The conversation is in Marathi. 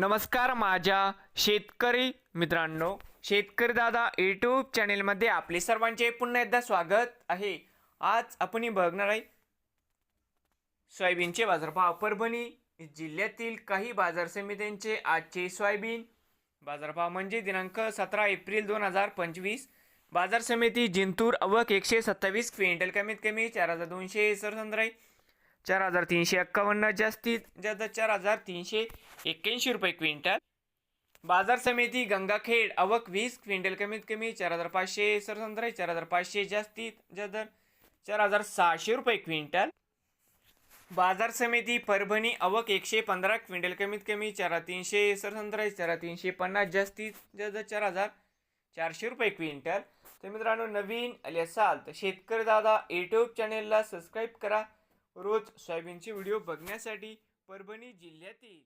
नमस्कार माझ्या शेतकरी मित्रांनो. शेतकरी दादा यूट्यूब चॅनेलमध्ये आपले सर्वांचे पुन्हा एकदा स्वागत आहे. आज आपण बघणार आहे. सोयाबीनचे बाजारभाव परभणी जिल्ह्यातील काही बाजार समित्यांचे आजचे सोयाबीन. बाजारभाव म्हणजे दिनांक सतरा एप्रिल दोन हजार पंचवीस. बाजार समिती जिंतूर अवक एकशे सत्तावीस क्विंटल कमीत कमी चार हजार दोनशे सरसंद्र आहे. चार हजार तीनशे एक्कावन्न जास्तीत जास्त चार हजार तीनशे एक्क्याऐंशी रुपये क्विंटल. बाजार समिती गंगाखेड अवक वीस क्विंटल कमीत कमी चार हजार पाचशे सरसंद्र चार हजार पाचशे जास्तीत जास्त चार हजार सहाशे रुपये क्विंटल. बाजार समिती परभणी अवक एकशे पंधरा क्विंटल कमीत कमी चार तीनशे सरसंद्र आहे चार तीनशे पन्नास जास्तीत जास्त चार हजार चारशे रुपये क्विंटल. तर मित्रांनो नवीन आले असाल तर शेतकरी दादा यूट्यूब चॅनेलला सबस्क्राईब करा. रोज सोयाबीनचे व्हिडिओ बघण्यासाठी परभणी जिल्ह्यातील